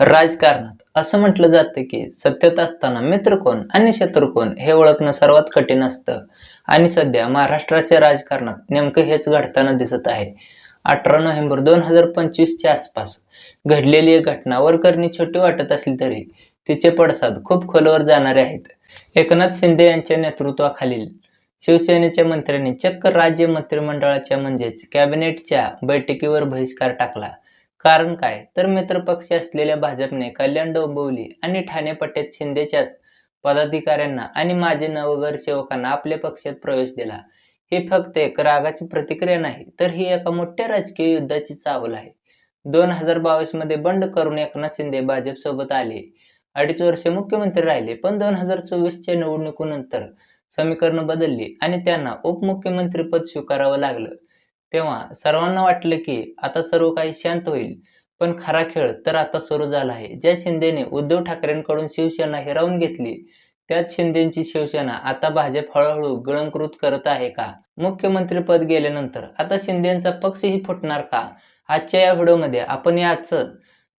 राजकारणात. असं म्हटलं जातं की सत्तेत असताना मित्र कोण आणि शत्रू कोण हे ओळखणं सर्वात कठीण असतं. आणि सध्या महाराष्ट्राच्या राजकारणात नेमकं हेच घडताना दिसत आहे. अठरा नोव्हेंबर दोन हजार पंचवीसच्या आसपास घडलेली एक घटना वरकरणी छोटी वाटत असली तरी तिचे पडसाद खूप खोलवर जाणारे आहेत. एकनाथ शिंदे यांच्या नेतृत्वाखालील शिवसेनेच्या मंत्र्यांनी चक्क राज्य मंत्रिमंडळाच्या म्हणजेच कॅबिनेटच्या बैठकीवर बहिष्कार टाकला. कारण काय? तर मित्रपक्ष असलेल्या भाजपने कल्याण डोंबिवली आणि ठाणे पट्ट्यात शिंदेच्याच पदाधिकाऱ्यांना आणि माजी नवगरसेवकांना आपल्या पक्षात प्रवेश दिला. ही फक्त एक रागाची प्रतिक्रिया नाही तर ही एका मोठ्या राजकीय युद्धाची चावल आहे. दोन हजार बावीसमध्ये बंड करून एकनाथ शिंदे भाजप सोबत आले. अडीच वर्ष मुख्यमंत्री राहिले पण दोन हजार चोवीसच्या निवडणुकीनंतर समीकरण बदलली आणि त्यांना उपमुख्यमंत्री पद स्वीकारावं लागलं. तेव्हा सर्वांना वाटलं की आता सर्व काही शांत होईल. पण खरा खेळ तर आता सुरू झाला आहे. ज्या शिंदेने उद्धव ठाकरेंकडून शिवसेना हिरावून घेतली त्याच शिंदेची शिवसेना आता भाजप हळूहळू गळंकृत करत आहे का? मुख्यमंत्रीपद गेल्यानंतर आता शिंदेचा पक्षही फुटणार का? आजच्या या व्हिडिओमध्ये आपण याच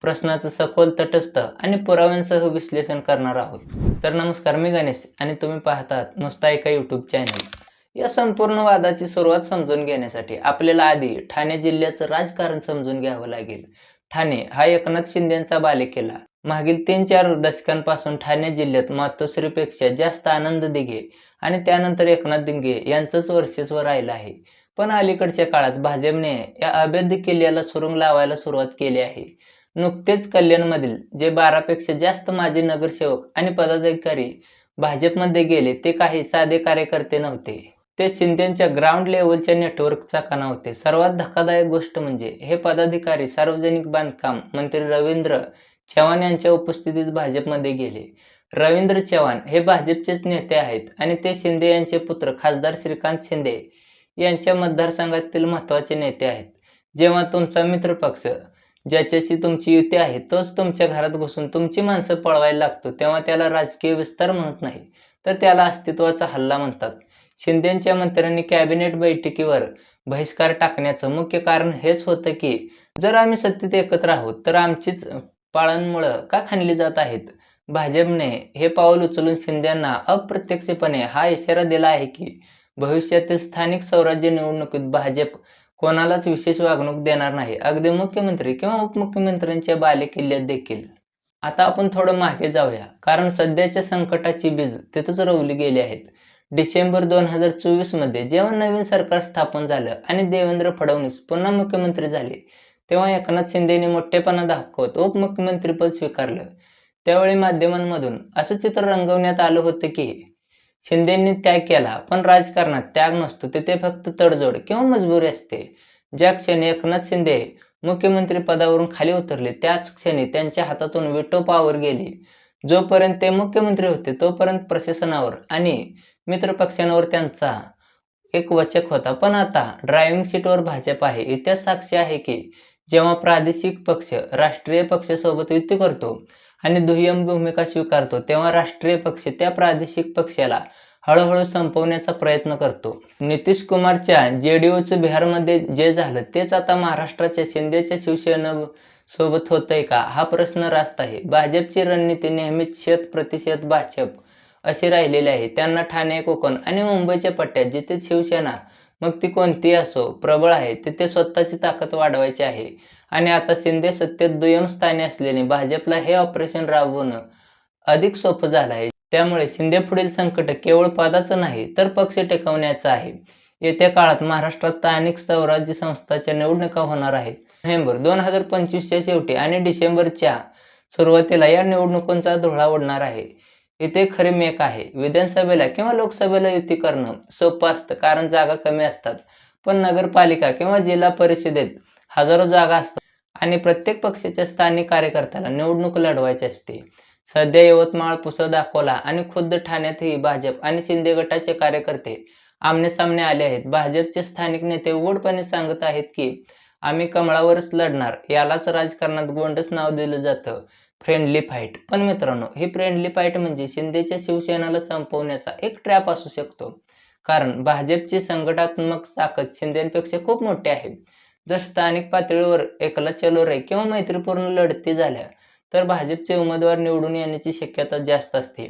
प्रश्नाचं सखोल तटस्थ आणि पुराव्यांसह विश्लेषण करणार आहोत. तर नमस्कार मी गणेश आणि तुम्ही पाहतात नुसता एका युट्यूब चॅनल या संपूर्ण वादाची सुरुवात समजून घेण्यासाठी आपल्याला आधी ठाणे जिल्ह्याचं राजकारण समजून घ्यावं लागेल. ठाणे हा एकनाथ शिंदेचा बालेकिल्ला. मागील तीन चार दशकांपासून ठाणे जिल्ह्यात मातोश्रीपेक्षा जास्त आनंद दिघे आणि त्यानंतर एकनाथ दिंगे यांचंच वर्चस्व राहिलं आहे. पण अलीकडच्या काळात भाजपने या अभेद्य किल्ल्याला सुरुंग लावायला सुरुवात केली आहे. नुकतेच कल्याणमधील जे बारापेक्षा जास्त माजी नगरसेवक आणि पदाधिकारी भाजपमध्ये गेले ते काही साधे कार्यकर्ते नव्हते. ते शिंदेच्या ग्राउंड लेवलच्या नेटवर्कचा कणा होते. सर्वात धक्कादायक गोष्ट म्हणजे हे पदाधिकारी सार्वजनिक बांधकाम मंत्री रवींद्र चव्हाण यांच्या उपस्थितीत भाजपमध्ये गेले. रवींद्र चव्हाण हे भाजपचेच नेते आहेत आणि ते शिंदे यांचे पुत्र खासदार श्रीकांत शिंदे यांच्या मतदारसंघातील महत्त्वाचे नेते आहेत. जेव्हा तुमचा मित्र पक्ष ज्याच्याशी तुमची युती आहे तोच तुमच्या घरात घुसून तुमची माणसं पळवायला लागतो तेव्हा त्याला राजकीय विस्तार म्हणत नाही तर त्याला अस्तित्वाचा हल्ला म्हणतात. शिंदेच्या मंत्र्यांनी कॅबिनेट बैठकीवर बहिष्कार टाकण्याचं मुख्य कारण हेच होतं की जर आम्ही सत्तेत एकत्र आहोत तर आमचीच पाळणमुळं का खाणली जात आहेत? भाजपने हे पाऊल उचलून शिंद्यांना अप्रत्यक्षपणे हा इशारा दिला आहे की भविष्यातील स्थानिक स्वराज्य निवडणुकीत भाजप कोणालाच विशेष वागणूक देणार नाही अगदी मुख्यमंत्री किंवा उपमुख्यमंत्र्यांच्या बालेकिल्ल्यात देखील. आता आपण थोडं मागे जाऊया कारण सध्याच्या संकटाची बीज तिथंच रोवली गेली आहेत. डिसेंबर दोन हजार चोवीसमध्ये जेव्हा नवीन सरकार स्थापन झालं आणि देवेंद्र फडणवीस पुन्हा मुख्यमंत्री झाले तेव्हा एकनाथ शिंदेने मोठेपणा दाखवत उपमुख्यमंत्रीपद स्वीकारलं. त्यावेळी माध्यमांमधून असं चित्र रंगवण्यात आलं होतं की शिंदेंनी त्याग केला पण राजकारणात त्याग नसतो तिथे फक्त तडजोड किंवा मजबुरी असते. ज्या क्षणी एकनाथ शिंदे मुख्यमंत्री पदावरून खाली उतरले त्याच क्षणी त्यांच्या हातातून विटो पावर गेली. जोपर्यंत ते मुख्यमंत्री होते तोपर्यंत प्रशासनावर आणि मित्रपक्षांवर त्यांचा एक वचक होता. पण आता ड्रायव्हिंग सीटवर भाजप आहे. इतिहास साक्षी आहे की जेव्हा प्रादेशिक पक्ष राष्ट्रीय पक्षासोबत युती करतो आणि दुय्यम भूमिका स्वीकारतो तेव्हा राष्ट्रीय पक्ष त्या प्रादेशिक पक्षाला हळूहळू संपवण्याचा प्रयत्न करतो. नितीश कुमारच्या जेडीयूचं बिहारमध्ये जे झालं तेच आता महाराष्ट्राच्या शिंदेच्या शिवसेना सोबत होतंय का? हा प्रश्न रास्त आहे. भाजपची रणनीती नेहमीच शत प्रतिशत भाजप अशी राहिलेली आहे. त्यांना ठाणे कोकण आणि मुंबईच्या पट्ट्यात जिथे शिवसेना मग ती कोणतीही असो प्रबळ आहे तिथे स्वतःची ताकद वाढवायची आहे. आणि आता शिंदे सत्तेत दुय्यम स्थानी असल्याने भाजपला हे ऑपरेशन राबवणं अधिक सोपं झालं आहे. त्यामुळे शिंदे पुढील संकट केवळ पदाचं नाही तर पक्ष टिकवण्याचं आहे. येत्या काळात महाराष्ट्रात स्थानिक स्वराज्य संस्थांच्या निवडणुका होणार आहेत. नोव्हेंबर दोन हजार पंचवीसच्या शेवटी आणि डिसेंबरच्या सुरुवातीला या निवडणुकांचा धुळा उडणार आहे. इथे खरे मेक आहे. विधानसभेला किंवा लोकसभेला युती करणं सोपं असतं कारण जागा कमी असतात. पण नगरपालिका किंवा जिल्हा परिषदेत हजारो जागा असतात आणि प्रत्येक पक्षाच्या स्थानिक कार्यकर्त्याला निवडणूक लढवायची असते. सध्या यवतमाळ पुसद दाखवला आणि खुद्द ठाण्यातही भाजप आणि शिंदे गटाचे कार्यकर्ते आमने सामने आले आहेत. भाजपचे स्थानिक नेते उघडपणे सांगत आहेत की आम्ही कमळावरच लढणार. यालाच राजकारणात गोंडच नाव दिलं जातं. फ्रेंडली फाईट पण मित्रांनो ही फ्रेंडली फाईट म्हणजे शिंदेच्या शिवसेनाला संपवण्याचा एक ट्रॅप असू शकतो. कारण भाजपची संघटनात्मक ताकद शिंदेपेक्षा खूप मोठी आहे. जर स्थानिक पातळीवर एकला चलो रे किंवा मैत्रीपूर्ण लढती झाल्या तर भाजपचे उमेदवार निवडून येण्याची शक्यता जास्त असते.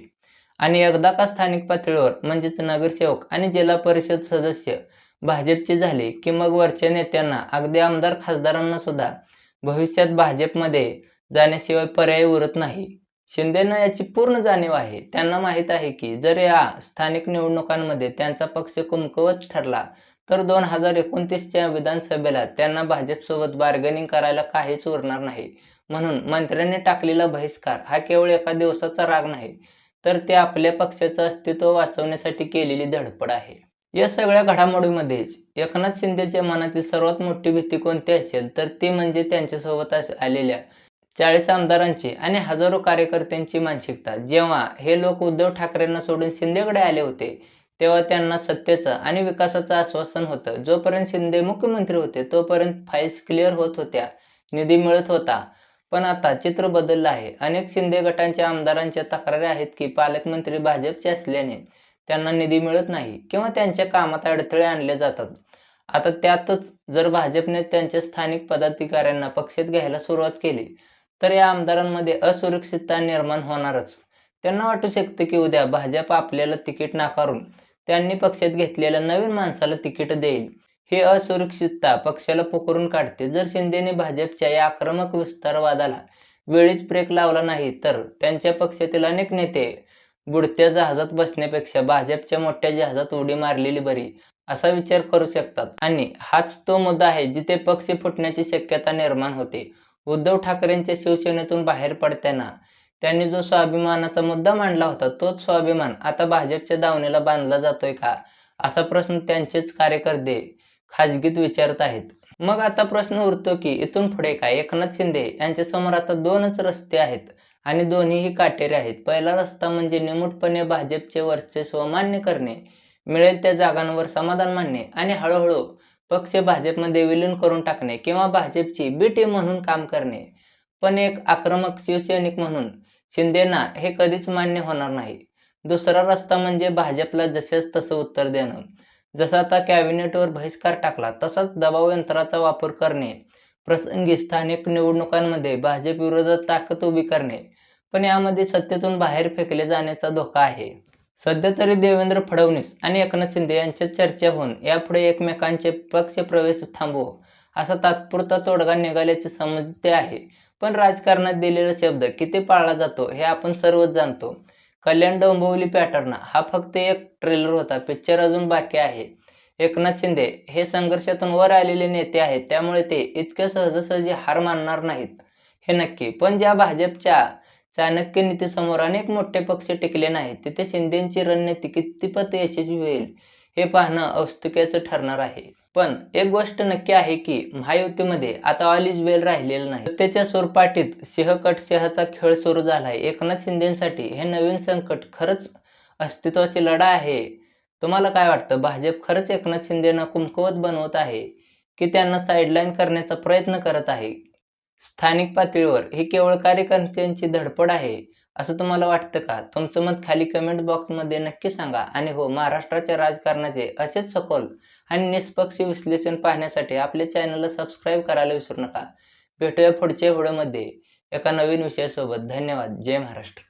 आणि एकदा का स्थानिक पातळीवर म्हणजेच नगरसेवक आणि जिल्हा परिषद सदस्य भाजपचे झाले की मग वरच्या नेत्यांना अगदी आमदार खासदारांना सुद्धा भविष्यात भाजपमध्ये जाण्याशिवाय पर्याय उरत नाही. शिंदेना याची पूर्ण जाणीव आहे. त्यांना माहीत आहे की जर या स्थानिक निवडणुकांमध्ये त्यांचा पक्ष कुमकवत ठरला तर दोन हजार एकोणतीसच्या विधानसभेला त्यांना भाजपसोबत बार्गेनिंग करायला काहीच उरणार नाही. म्हणून मंत्र्यांनी टाकलेला बहिष्कार हा केवळ एका दिवसाचा राग नाही तर ते आपल्या पक्षाचं अस्तित्व वाचवण्यासाठी केलेली धडपड आहे. या सगळ्या घडामोडीमध्येच एकनाथ शिंदेच्या मनातील सर्वात मोठी भीती कोणती असेल तर ती म्हणजे त्यांच्यासोबत आलेल्या चाळीस आमदारांची आणि हजारो कार्यकर्त्यांची मानसिकता. जेव्हा हे लोक उद्धव ठाकरेंना सोडून शिंदेकडे आले होते तेव्हा त्यांना सत्तेचं आणि विकासाचं आश्वासन होतं. जोपर्यंत शिंदे मुख्यमंत्री होते तोपर्यंत फाईल्स क्लिअर होत होत्या निधी मिळत होता. पण आता चित्र बदललं आहे. अनेक शिंदे गटांच्या आमदारांच्या तक्रारी आहेत की पालकमंत्री भाजपचे असल्याने त्यांना निधी मिळत नाही किंवा त्यांच्या कामात अडथळे आणले जातात. आता त्यातच जर भाजपने त्यांच्या स्थानिक पदाधिकाऱ्यांना पक्षात घ्यायला सुरुवात केली तर या आमदारांमध्ये असुरक्षितता निर्माण होणारच. त्यांना वाटू शकतं की उद्या भाजप आपल्याला तिकीट नाकारून त्यांनी पक्षात घेतलेल्या नवीन माणसाला तिकीट देईल. ही असुरक्षितता पक्षाला पोखरून काढते. जर शिंदेने भाजपच्या या आक्रमक विस्तारवादाला वेळीच ब्रेक लावला नाही तर त्यांच्या पक्षातील अनेक नेते बुडत्या जहाजात बसण्यापेक्षा भाजपच्या मोठ्या जहाजात उडी मारलेली बरी असा विचार करू शकतात. आणि हाच तो मुद्दा आहे जिथे पक्ष फुटण्याची शक्यता निर्माण होते. उद्धव ठाकरेंच्या शिवसेनेतून बाहेर पडताना त्यांनी जो स्वाभिमानाचा मुद्दा मांडला होता तोच स्वाभिमान आता भाजपच्या दावणीला बांधला जातोय का? असा प्रश्न त्यांचेच कार्यकर्ते खाजगीत विचारत आहेत. मग आता प्रश्न उरतो की इथून पुढे काय? एकनाथ शिंदे यांच्या समोर आता दोनच रस्ते आहेत. आणि दोन्हीही काटेरे आहेत. पहिला रस्ता म्हणजे निमूटपणे भाजपचे वर्चस्व मान्य करणे मिळेल त्या जागांवर समाधान मानणे आणि हळूहळू पक्ष भाजपमध्ये विलीन करून टाकणे किंवा भाजपची बी टीम म्हणून काम करणे. पण एक आक्रमक शिवसैनिक म्हणून शिंदेना हे कधीच मान्य होणार नाही. दुसरा रस्ता म्हणजे भाजपला जसेच तसं उत्तर देणं. जसा आता कॅबिनेटवर बहिष्कार टाकला तसाच दबाव यंत्राचा वापर करणे. प्रसंगी स्थानिक निवडणुकांमध्ये भाजप विरोधात ताकद उभी करणे पण यामध्ये सत्तेतून बाहेर फेकले जाण्याचा धोका आहे. सध्या तरी देवेंद्र फडणवीस आणि एकनाथ शिंदे यांच्यात चर्चा होऊन यापुढे एकमेकांचे पक्ष प्रवेश थांबवू असा तात्पुरता तोडगा निघाल्याचे समजते आहे. पण राजकारणात दिलेला शब्द किती पाळला जातो हे आपण सर्वच जाणतो. कल्याण डोंबिवली पॅटर्न हा फक्त एक ट्रेलर होता पिक्चर अजून बाकी आहे. एकनाथ शिंदे हे संघर्षातून वर आलेले नेते आहेत. त्यामुळे ते इतके सहजासहजी हार मानणार नाहीत. हे नक्की. पण ज्या भाजपच्या चाणक्य नीतीसमोर अनेक मोठे पक्ष टिकले नाहीत तिथे शिंदेची रणनीती कितीपत यशस्वी होईल हे पाहणं औस्तुक्याचं ठरणार आहे. पण एक गोष्ट नक्की आहे की महायुतीमध्ये आता ऑल इज वेल राहिलेलं नाही. सत्तेच्या सुरपाटीत सिंहकट सिंहाचा खेळ सुरू झालाय. एकनाथ शिंदेसाठी हे नवीन संकट खरंच अस्तित्वाची लढा आहे. तुम्हाला काय वाटतं? भाजप खरंच एकनाथ शिंदेना कुमकुवत बनवत आहे की त्यांना साईडलाईन करण्याचा प्रयत्न करत आहे? स्थानिक पातळीवर ही केवळ कार्यकर्त्यांची धडपड आहे असं तुम्हाला वाटतं का? तुमचं मत खाली कमेंट बॉक्समध्ये नक्की सांगा. आणि हो महाराष्ट्राच्या राजकारणाचे असेच सखोल आणि निष्पक्ष विश्लेषण पाहण्यासाठी आपल्या चॅनलला सबस्क्राईब करायला विसरू नका. भेटूया पुढच्या व्हिडिओमध्ये. एका नवीन विषयासोबत. धन्यवाद. जय महाराष्ट्र.